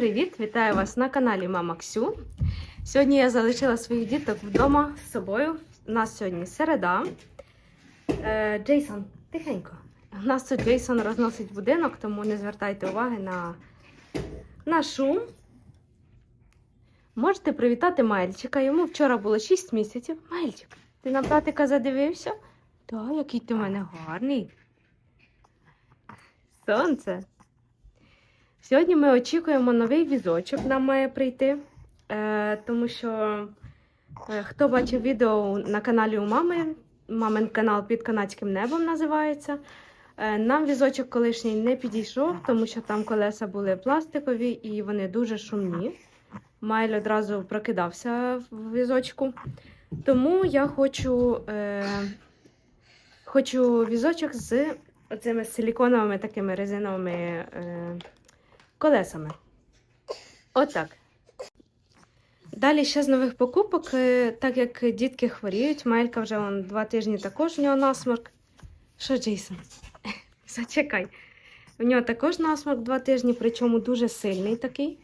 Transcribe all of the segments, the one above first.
привіт! Вітаю вас на каналі Мама Ксю. Сьогодні я залишила своїх діток вдома з собою. У нас сьогодні середа. Е, Джейсон, тихенько. У нас тут Джейсон розносить будинок, тому не звертайте уваги на, на шум. Можете привітати Мальчика. Йому вчора було 6 місяців. Мальчик, ти на братика задивився? Так, який ти в мене гарний. Сонце. Сьогодні ми очікуємо новий візочок, нам має прийти, е, тому що е, хто бачив відео на каналі у мами, мамин канал під канадським небом називається. Е, нам візочок колишній не підійшов, тому що там колеса були пластикові і вони дуже шумні. Майль одразу прокидався в візочку. Тому я хочу, е, хочу візочок з оцими силіконовими такими резиновими. Е, колесами. Отак. Далі ще з нових покупок, е, так як дітки хворіють, Мелька вже вон, два тижні також у нього насморк. Що, Джейсон? Зачекай. У нього також насморк два тижні, причому дуже сильний такий.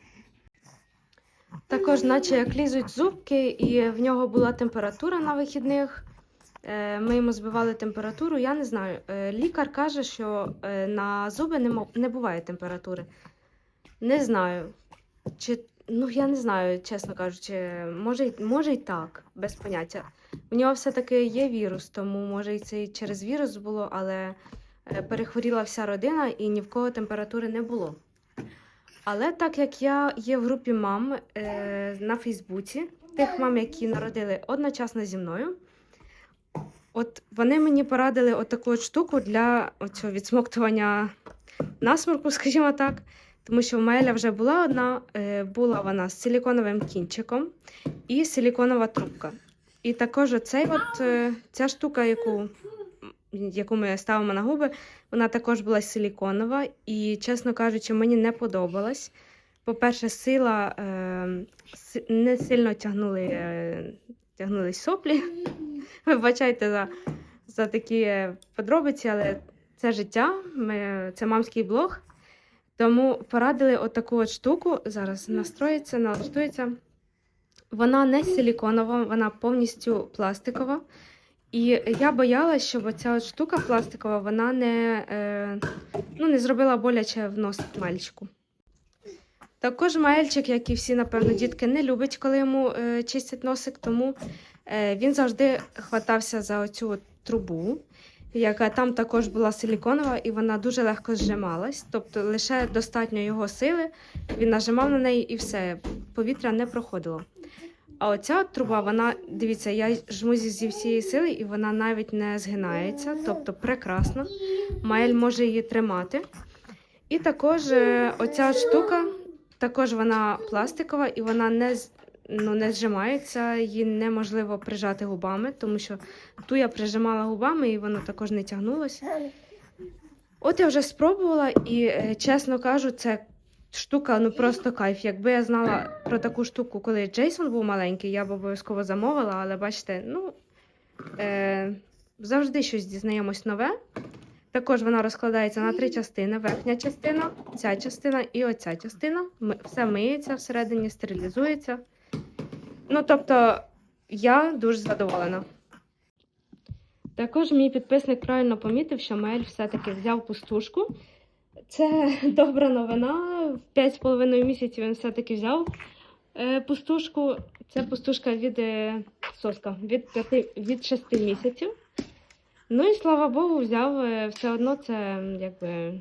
Також, наче як лізуть зубки, і в нього була температура на вихідних. Е, Ми йому збивали температуру, я не знаю. Е, Лікар каже, що на зуби не буває температури. Не знаю. Чи, ну, я не знаю, чесно кажучи, може, може і так, без поняття. У нього все-таки є вірус, тому може і це і через вірус було, але е, перехворіла вся родина і ні в кого температури не було. Але так як я є в групі мам е, на Фейсбуці, тих мам, які народили одночасно зі мною, от вони мені порадили отаку от штуку для оцього відсмоктування насморку, скажімо так. Тому що в Маеля вже була одна, е, була вона з силіконовим кінчиком і силіконова трубка. І також оцей от, е, ця штука, яку, яку ми ставимо на губи, вона також була силіконова. І, чесно кажучи, мені не подобалась. По-перше, сила е, не сильно тягнули, тягнулись соплі. Вибачайте за, за такі подробиці, але це життя, ми, це мамський блог. Тому порадили отаку от штуку. Зараз настроїться, налаштується. Вона не силіконова, вона повністю пластикова. І я боялася, щоб ця от штука пластикова вона не, е, ну, не зробила боляче в нос мальчику. Також Маельчик, як і всі, напевно, дітки, не любить, коли йому е, чистять носик, тому е, він завжди хватався за оцю от трубу яка там також була силіконова, і вона дуже легко зжималась. Тобто лише достатньо його сили, він нажимав на неї і все, повітря не проходило. А оця труба, вона, дивіться, я жму зі, всієї сили, і вона навіть не згинається, тобто прекрасно. Маель може її тримати. І також е, оця штука, також вона пластикова і вона не, ну, не зжимається, її неможливо прижати губами, тому що ту я прижимала губами і воно також не тягнулося. От я вже спробувала і, е, чесно кажу, це штука ну просто кайф. Якби я знала про таку штуку, коли Джейсон був маленький, я б обов'язково замовила, але бачите, ну е, завжди щось дізнаємось нове. Також вона розкладається на три частини: верхня частина, ця частина і оця частина. Все миється всередині, стерилізується. Ну, тобто, я дуже задоволена. Також мій підписник правильно помітив, що Мель все-таки взяв пустушку. Це добра новина. В 5,5 місяців він все-таки взяв е, пустушку. Це пустушка від е, соска від, 5, від 6 місяців. Ну і слава Богу, взяв. е, Все одно це якби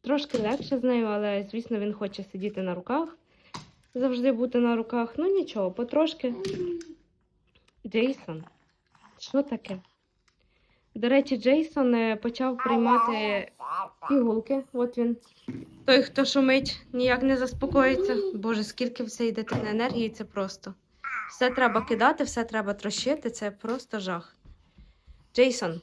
трошки легше з нею, але звісно він хоче сидіти на руках, завжди бути на руках. Ну нічого, потрошки. Джейсон, що таке? До речі, Джейсон е, почав приймати пігулки. От він. Той, хто шумить, ніяк не заспокоїться. Боже, скільки в цій дитини енергії, це просто. Все треба кидати, все треба трощити, це просто жах. Джейсон.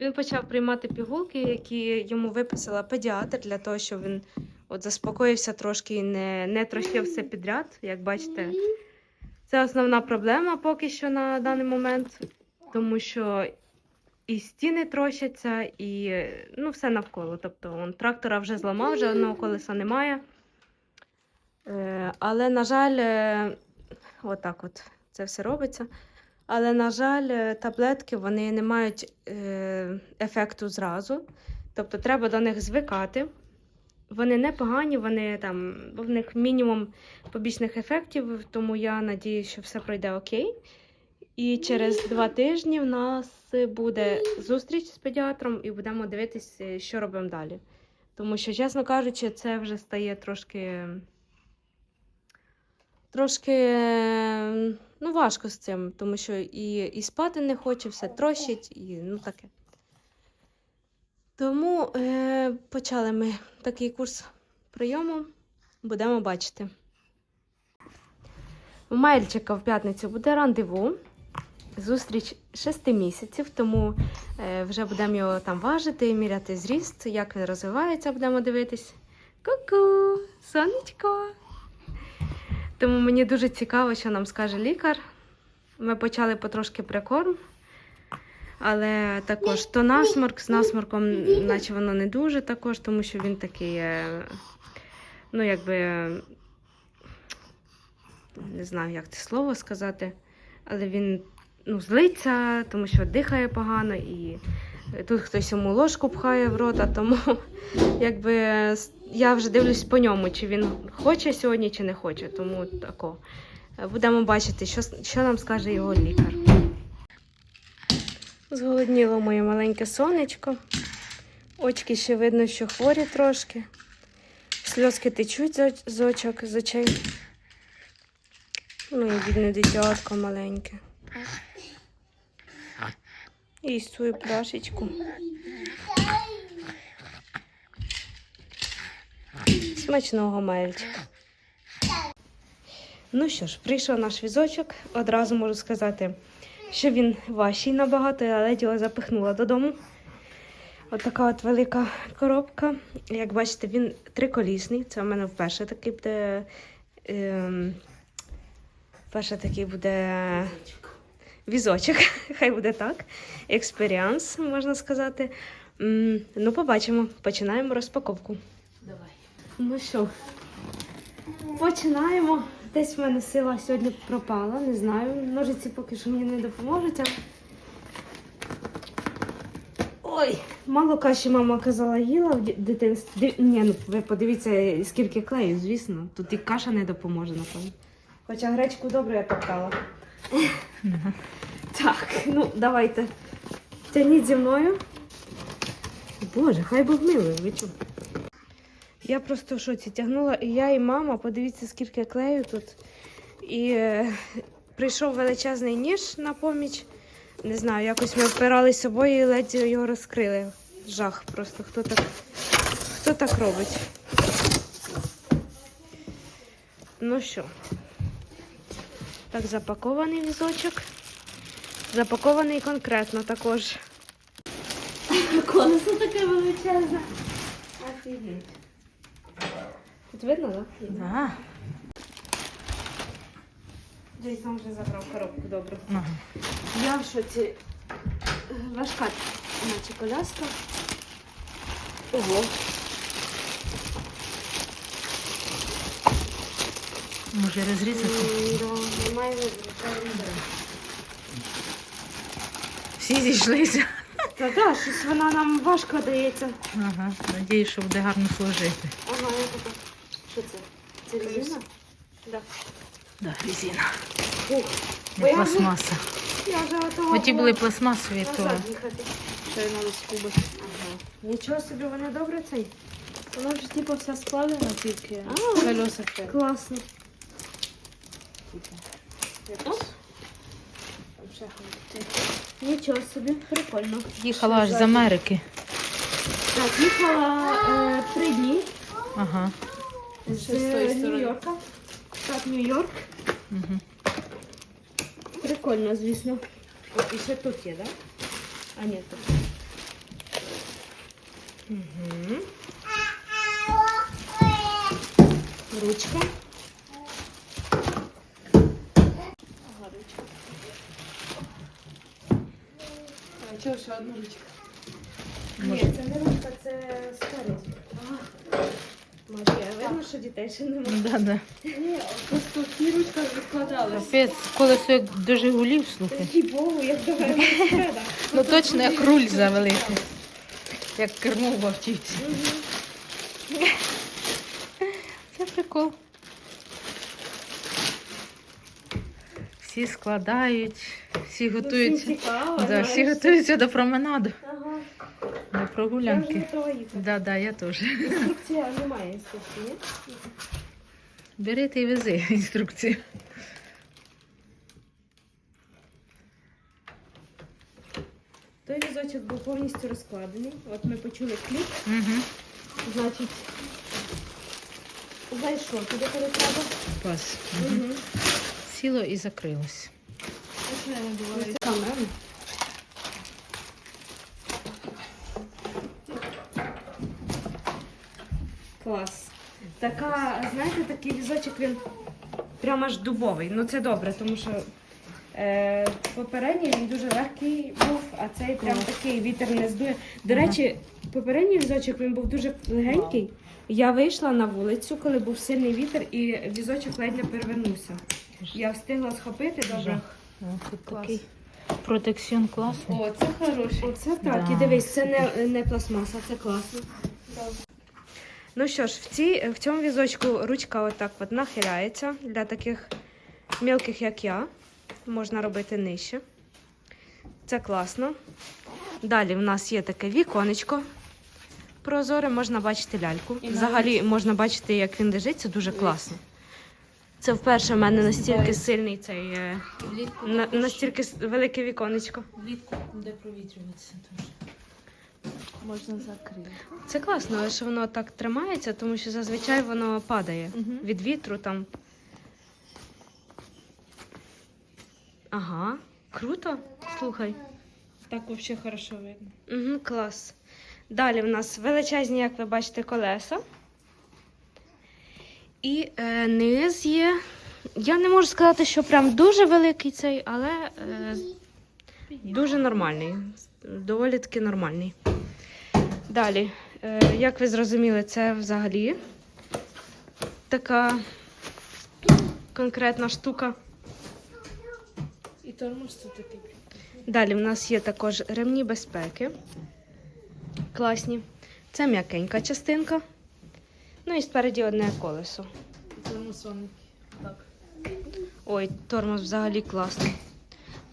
Він почав приймати пігулки, які йому виписала педіатр для того, щоб він от заспокоївся трошки і не, не трощив все підряд. Як бачите, це основна проблема поки що на даний момент, тому що і стіни трощаться, і ну, все навколо. Тобто он, трактора вже зламав, вже одного колеса немає. Е, але, на жаль, е, отак от це все робиться. Але, на жаль, е, таблетки вони не мають е, ефекту зразу. Тобто треба до них звикати. Вони непогані, вони там, в них мінімум побічних ефектів, тому я надіюся, що все пройде окей. І через два тижні в нас буде зустріч з педіатром і будемо дивитися, що робимо далі. Тому що, чесно кажучи, це вже стає трошки. Трошки ну, важко з цим, тому що і, і спати не хоче, все трощить, і ну таке. Тому е, почали ми такий курс прийому, будемо бачити. У Мельчика в п'ятницю буде рандеву. Зустріч 6 місяців, тому е, вже будемо його там важити, міряти зріст, як він розвивається, будемо дивитись. Ку-ку, сонечко. Тому мені дуже цікаво, що нам скаже лікар. Ми почали потрошки прикорм, але також то насморк з насморком, наче воно не дуже також, тому що він такий, е, ну якби не знаю, як це слово сказати, але він ну, злиться, тому що дихає погано і тут хтось йому ложку пхає в рота, тому якби я вже дивлюсь по ньому, чи він хоче сьогодні, чи не хоче. Тому тако. Будемо бачити, що, що нам скаже його лікар. Зголодніло моє маленьке сонечко. Очки ще видно, що хворі трошки. Сльозки течуть з очок, з очей. Ну і бідне дитятко маленьке. І свою пляшечку. Смачного мельчика. Ну що ж, прийшов наш візочок. Одразу можу сказати, що він важчий набагато, я ледь його запихнула додому. От така от велика коробка. Як бачите, він триколісний. Це у мене вперше такий буде. Ем, вперше такий буде візочок, хай буде так. Експеріанс, можна сказати. М, Ну, побачимо. Починаємо розпаковку. Давай. Ну що, починаємо. Десь в мене сила сьогодні пропала, не знаю. Ножиці поки що мені не допоможуть. а- Ой, мало каші мама казала, їла в дитинстві. Ні, ну ви подивіться, скільки клею, звісно. Тут і каша не допоможе, напевно. Хоча гречку добре я топтала. Так, ну давайте. Тяніть зі мною. Боже, хай Бог милує, ви чого? Я просто в шоці тягнула і я, і мама, подивіться, скільки клею тут. І е, прийшов величезний ніж на поміч. Не знаю, якось ми впирались собою і ледь його розкрили. Жах просто. Хто так, хто так робить? Ну що, так, запакований візочок. Запакований конкретно також. Колесо таке величезне. Офігеть. Тут видно, так? Да. Джейсон вже забрав коробку добру. Ага. Я в шоці. Важка, наче коляска. Ого. Може розрізати? М, да, Немає видно. Всі зійшлися. Та так, щось вона нам важко дається. Ага. Надіюсь, що буде гарно служити. Ага, я така. Що це? Це резина? Да. Да, резина. Ух, бо Не я вже, пластмаса. я вже готова. Оті була були пластмасові, то назад їхати. Що я надо скубити. Ага. Нічого собі, вони добре цей. Вона ж типу вся складена тільки А. колеса ще. Класно. Якось. Нічого собі, прикольно. їхала аж з Америки. Так, їхала е, три дні Ага. з Ще з тої сторони. Нью-Йорка. Так, Нью-Йорк. Угу. Прикольно, звісно. О, і ще тут є, так? Да? А ні, тут. Угу. Ручка. чого ще одна ручка? Ні, це не ручка, це спереді. Марія, видно, що дітей ще немає. Да, да. Ні, просто ці ручка відкладалась. Капець, колесо як до Жигулів, слухай. Їй Богу, як до велосипеда. Ну точно як руль завеликий. Як кермо в автівці. Це прикол. Всі складають, всі готуються. Цікаво, Да, всі готуються до променаду, Ага. Прогулянки. Да, да, я теж. Інструкція немає інструкції. Бери ти і вези інструкцію. Той візочок був повністю розкладений. От ми почули клік, Угу. значить. Зайшов туди, коли треба. Пас. Угу. Сіло і закрилось. Камера. Клас. Така, знаєте, такий візочок він прямо аж дубовий. Ну це добре, тому що е, попередній він дуже легкий був, а цей прям такий вітер не здує. До речі, попередній візочок він був дуже легенький. Я вийшла на вулицю, коли був сильний вітер, і візочок ледь не перевернувся. Я встигла схопити добре. Клас. такий протекціон класний. О, це хороший. Оце так. Да. І дивись, це не, не пластмаса, це класно. Ну що ж, в, цій, в цьому візочку ручка отак от нахиляється для таких мілких, як я. Можна робити нижче. Це класно. Далі в нас є таке віконечко. Прозоре, можна бачити ляльку. І Взагалі можна бачити, як він лежить, це дуже класно. Це вперше в мене настільки сильний цей, е, на, настільки велике віконечко. влітку буде провітрюватися теж. Можна закрити. Це класно, що воно так тримається, тому що зазвичай воно падає Мгм. від вітру там. Ага, круто. Слухай. Так взагалі хорошо видно. Угу, клас. Далі в нас величезні, як ви бачите, колеса. І е, низ є. Я не можу сказати, що прям дуже великий цей, але е, дуже нормальний. Доволі таки нормальний. Далі, е, як ви зрозуміли, це взагалі така конкретна штука. І тормоз тут такий. Далі в нас є також ремні безпеки. Класні. Це м'якенька частинка. Ну і спереді одне колесо. Тормоз. Так. Ой, тормоз взагалі класний.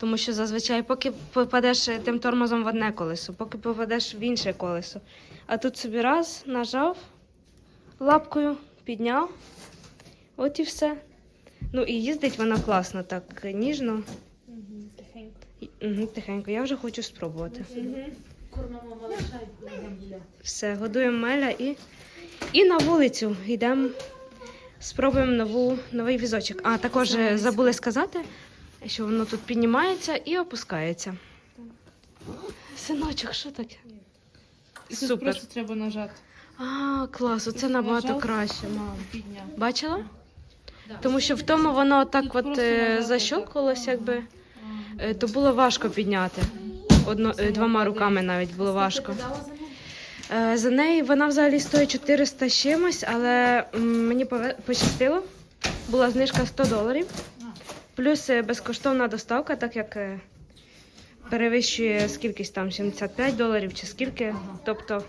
Тому що зазвичай, поки попадеш тим тормозом в одне колесо, поки попадеш в інше колесо. А тут собі раз нажав лапкою, підняв. От і все. Ну і їздить вона класно, так ніжно. Угу. Тихенько. Угу, тихенько, я вже хочу спробувати. Угу. Кормимо малыша і. Все, годуємо Меля і, і на вулицю йдемо. Спробуємо нову, новий візочок. А також забули сказати, що воно тут піднімається і опускається. Синочок, що таке? Тут Супер. просто треба нажати. А, клас, оце набагато Нажав? краще, мам. Підняв. Бачила? Тому що в тому воно так Тут от просто е, нажати, защолкалось, так. якби. Е, То було важко підняти. Одно, е, двома руками навіть було важко. Е, За неї вона взагалі стоїть 400 з чимось, але м, мені пове- пощастило. Була знижка 100 доларів. Плюс е, безкоштовна доставка, так як е, перевищує скількись там 75 доларів чи скільки. Тобто,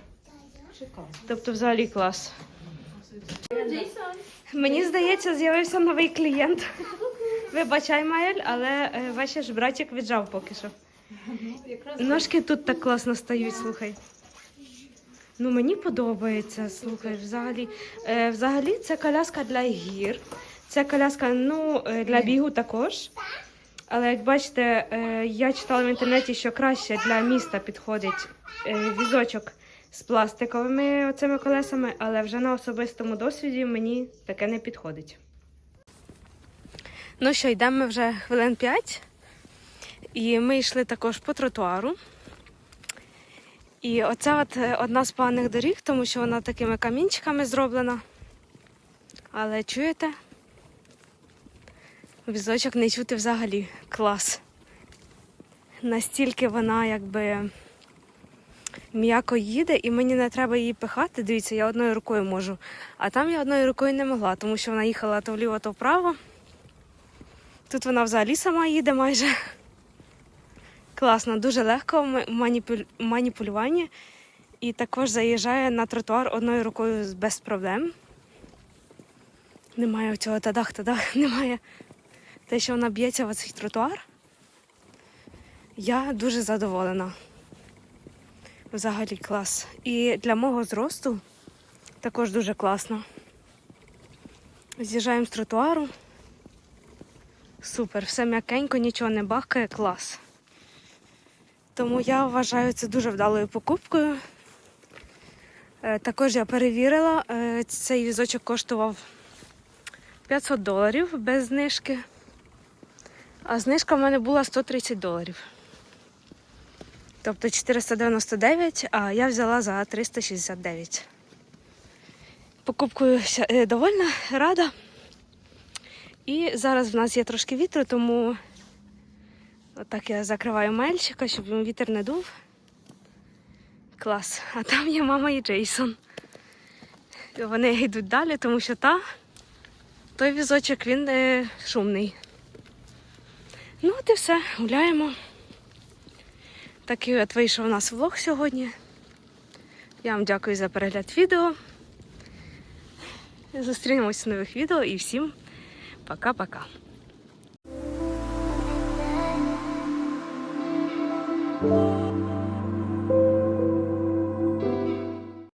тобто взагалі клас. Мені здається, з'явився новий клієнт. Вибачай, Маель, але е, бачиш, братик віджав поки що. Ножки тут так класно стають, слухай. Ну, мені подобається, слухай, взагалі. Взагалі, це коляска для гір. Це коляска, ну, е, для бігу також. Але як бачите, е, я читала в інтернеті, що краще для міста підходить е, візочок з пластиковими оцими колесами, але вже на особистому досвіді мені таке не підходить. Ну що, йдемо ми вже хвилин 5. І ми йшли також по тротуару. І оце от одна з поганих доріг, тому що вона такими камінчиками зроблена. Але чуєте? Візочок не чути взагалі. Клас. настільки вона якби м'яко їде, і мені не треба її пихати. Дивіться, я одною рукою можу. А там я одною рукою не могла, тому що вона їхала то вліво, то вправо. Тут вона взагалі сама їде майже. Класно, дуже легко в ма- маніпуль- маніпулюванні. І також заїжджає на тротуар одною рукою без проблем. Немає цього тадах-тадах, немає те, що вона б'ється в цей тротуар. Я дуже задоволена. Взагалі клас. І для мого зросту також дуже класно. З'їжджаємо з тротуару. Супер, все м'якенько, нічого не бахкає, клас. Тому я вважаю це дуже вдалою покупкою. Е, Також я перевірила, е, цей візочок коштував 500 доларів без знижки. А знижка в мене була 130 доларів. Тобто 499, а я взяла за 369. Покупкою е, довольна, рада. І зараз в нас є трошки вітру, тому отак я закриваю мельчика, щоб йому вітер не дув. Клас. А там є мама і Джейсон. Вони йдуть далі, тому що та, той візочок він е, шумний. Ну, от і все, гуляємо. Такий от вийшов у нас влог сьогодні. Я вам дякую за перегляд відео. Зустрінемось в нових відео і всім пока-пока.